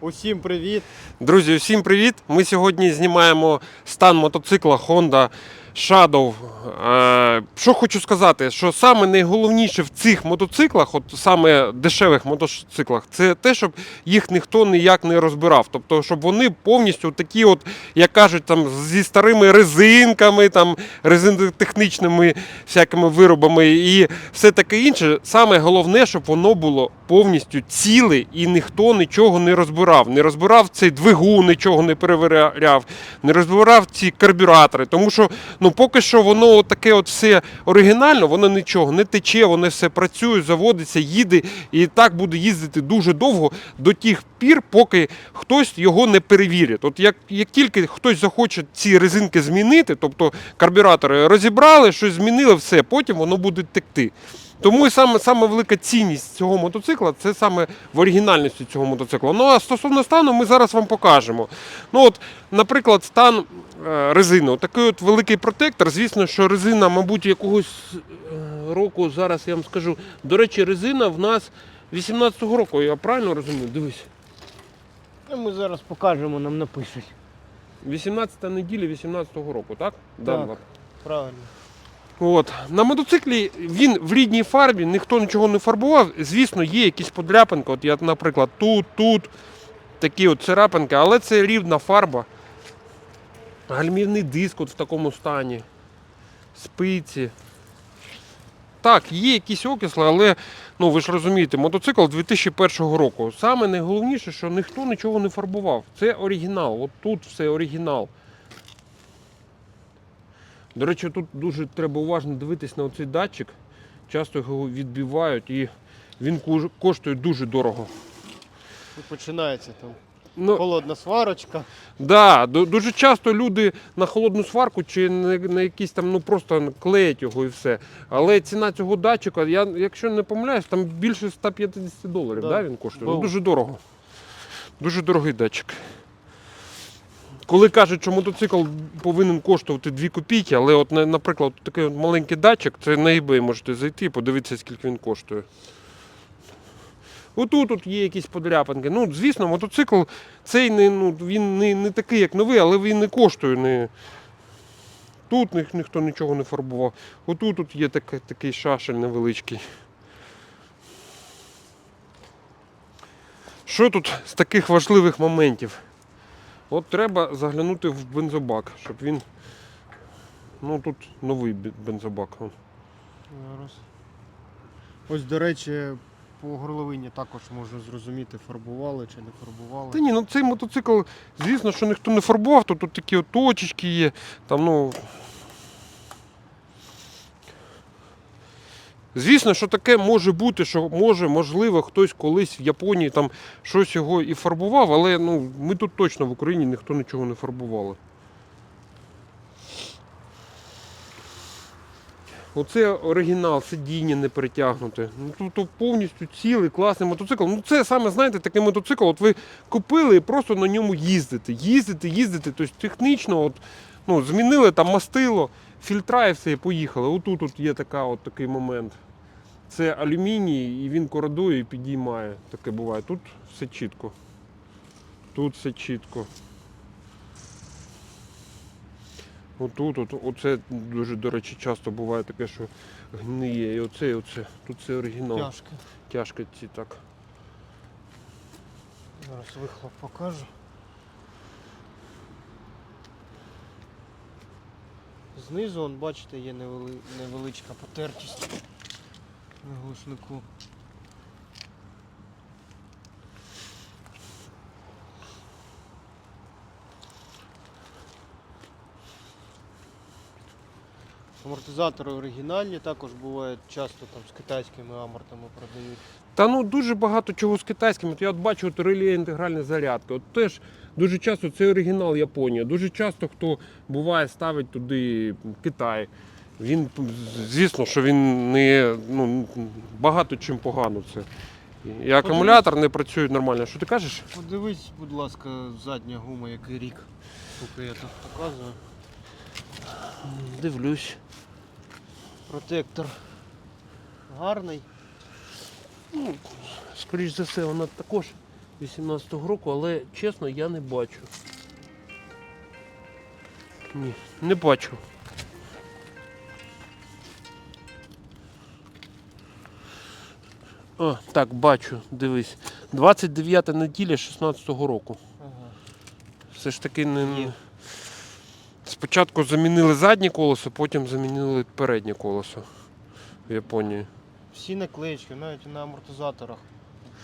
Усім привіт! Друзі, усім привіт! Ми сьогодні знімаємо стан мотоцикла Honda Shadow. Е, Що хочу сказати, що саме найголовніше в цих мотоциклах, от саме дешевих мотоциклах, це те, щоб їх ніхто ніяк не розбирав. Тобто, щоб вони повністю такі, от, як кажуть, там зі старими резинками, там резинотехнічними всякими виробами і все таке інше. Саме головне, щоб воно було повністю ціле і ніхто нічого не розбирав. Не розбирав цей двигун, нічого не перевіряв, не розбирав ці карбюратори. Тому що ну, поки що воно таке от все оригінально, воно нічого не тече, воно все працює, заводиться, їде і так буде їздити дуже довго до тих пір, поки хтось його не перевірить. От як, як тільки хтось захоче ці резинки змінити, тобто карбюратори розібрали, щось змінили, все, потім воно буде текти. Тому і саме, саме велика цінність цього мотоцикла це саме в оригінальності цього мотоцикла. Ну а стосовно стану, ми зараз вам покажемо. Ну от, наприклад, стан е, резини. Такий от великий протектор. Звісно, що резина, мабуть, якогось е, року, зараз я вам скажу. До речі, резина в нас 18-го року, я правильно розумію? Дивись. Ну, Ми зараз покажемо, нам напишуть. 18 неділя 18-го року, так? Данлар. Правильно. От. На мотоциклі він в рідній фарбі, ніхто нічого не фарбував. Звісно, є якісь подряпинки. От я, наприклад, тут, тут, такі от царапинки, але це рівна фарба. Гальмівний диск от в такому стані. Спиці. Так, є якісь окисли, але ну, ви ж розумієте, мотоцикл 2001 року. Саме найголовніше, що ніхто нічого не фарбував. Це оригінал. От тут все оригінал. До речі, тут дуже треба уважно дивитись на оцей датчик. Часто його відбивають і він коштує дуже дорого. Починається там Ну, холодна сварочка. да, дуже часто люди на холодну сварку чи на, на якісь там, ну просто клеять його і все. Але ціна цього датчика, я, якщо не помиляюсь, там більше 150 доларів Да. да. він коштує. Ну, дуже дорого. Дуже дорогий датчик. Коли кажуть, що мотоцикл повинен коштувати 2 копійки, але, от, наприклад, такий от маленький датчик, це на eBay можете зайти і подивитися, скільки він коштує. Отут тут є якісь подряпинки. Ну, звісно, мотоцикл цей не, ну, він не, не такий, як новий, але він не коштує. Не... Тут ні, ніхто нічого не фарбував. Отут тут є такий, такий шашель невеличкий. Що тут з таких важливих моментів? От треба заглянути в бензобак, щоб він. Ну тут новий бензобак. Зараз. Ось, до речі, по горловині також можна зрозуміти, фарбували чи не фарбували. Та ні, ну цей мотоцикл, звісно, що ніхто не фарбував, то тут такі от точечки є. Там, ну... Звісно, що таке може бути, що може, можливо, хтось колись в Японії там щось його і фарбував, але ну, ми тут точно в Україні ніхто нічого не фарбували. Оце оригінал, сидіння не перетягнуте. Ну, тобто повністю цілий, класний мотоцикл. Ну це саме, знаєте, такий мотоцикл, от ви купили і просто на ньому їздите. Їздите, їздите. Тобто технічно от, ну, змінили там мастило, фільтра і все, і поїхали. Отут от є така, от такий момент. Це алюміній, і він кородує і підіймає. Таке буває. Тут все чітко. Тут все чітко. Отут, от, оце дуже, до речі, часто буває таке, що гниє. І оце, і оце. Тут це оригінал. Тяжко. Тяжко ці так. Зараз вихлоп покажу. Знизу, он, бачите, є невели- невеличка потертість на глушнику. Амортизатори оригінальні, також бувають часто там з китайськими амортами продають. Та ну дуже багато чого з китайським. От я от бачу от реле інтегральні зарядки. От теж дуже часто це оригінал Японія. Дуже часто хто буває ставить туди Китай. Він, звісно, що він не ну, багато чим погано це. І акумулятор не працює нормально. Що ти кажеш? Подивись, будь ласка, задня гума, який рік, поки я тут показую. Дивлюсь. Протектор гарний. Скоріше за все, вона також 18-го року, але чесно, я не бачу. Ні, не бачу. О, так, бачу, дивись. 29 неділя 16-го року. Ага. Все ж таки не. Є. Спочатку замінили заднє колесо, потім замінили переднє колесо в Японії. Всі наклеїчки, навіть на амортизаторах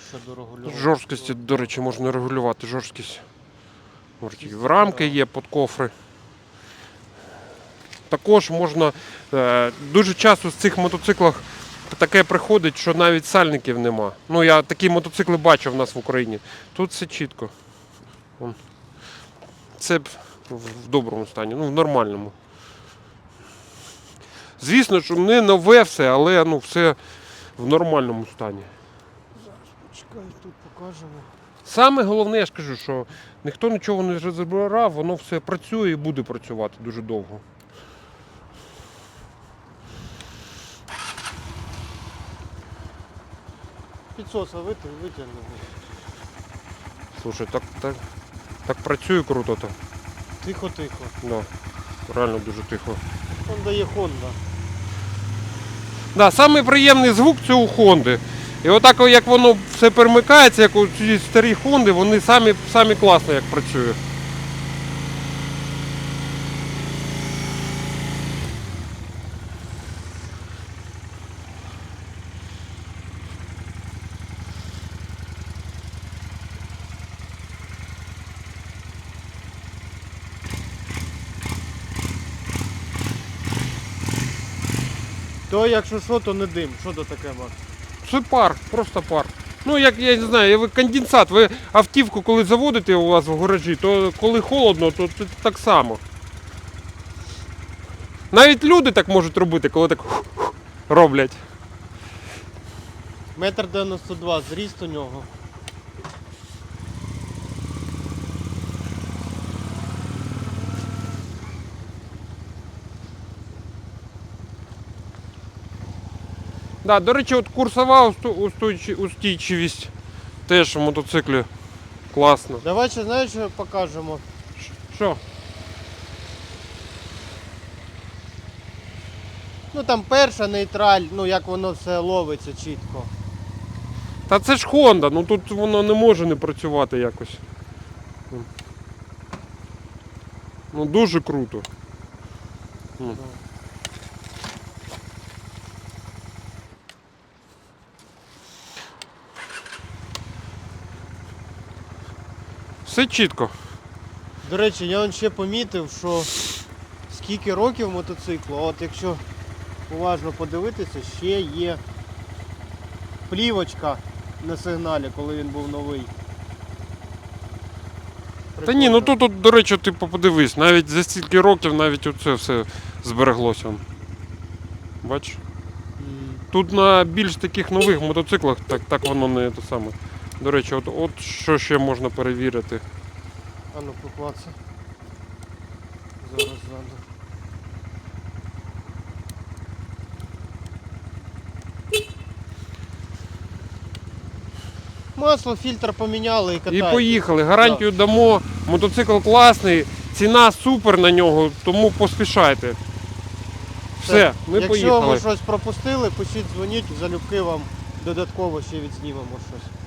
щодо регулювання. Жорсткості, до речі, можна регулювати жорсткість. В рамки є під кофри. Також можна е, дуже часто з цих мотоциклах таке приходить, що навіть сальників нема. Ну я такі мотоцикли бачив в нас в Україні. Тут все чітко. Це в доброму стані, ну в нормальному. Звісно, що не нове все, але ну, все в нормальному стані. Чекай, тут покажемо. Саме головне, я ж кажу, що ніхто нічого не розбирав, воно все працює і буде працювати дуже довго. Підсоса витяг, витягнув. Слушай, так, так, так працює круто то. Тихо-тихо. Да. Реально дуже тихо. Хонда є Honda. Да, самий приємний звук це у Хонди. І отак, як воно все перемикається, як у ці старі Хонди, вони самі, самі класно як працює. То якщо що, то не дим. Що то таке, Макс? Це пар, просто пар. Ну, як я не знаю, ви конденсат, ви автівку, коли заводите у вас в гаражі, то коли холодно, то це так само. Навіть люди так можуть робити, коли так роблять. Метр 92, зріст у нього. Да, до речі, от курсова устійчивість теж в мотоциклі класно. Давай ще знаєш, що покажемо. Що? Ну там перша нейтраль, ну як воно все ловиться чітко. Та це ж Honda, ну тут воно не може не працювати якось. Ну дуже круто. Ну. Все чітко. До речі, я ще помітив, що скільки років мотоциклу, от якщо уважно подивитися, ще є плівочка на сигналі, коли він був новий. Та ні, ну тут, от, до речі, ти подивись, навіть за стільки років навіть оце все збереглося. Бачиш? Тут на більш таких нових мотоциклах так, так воно не те саме. До речі, от, от що ще можна перевірити. А ну поклацай. Зараз ззаду. Масло, фільтр поміняли і І поїхали. Гарантію дамо. Мотоцикл класний, ціна супер на нього, тому поспішайте. Все, ми Якщо поїхали. ми щось пропустили, пишіть, дзвоніть, залюбки вам додатково ще відснімемо щось.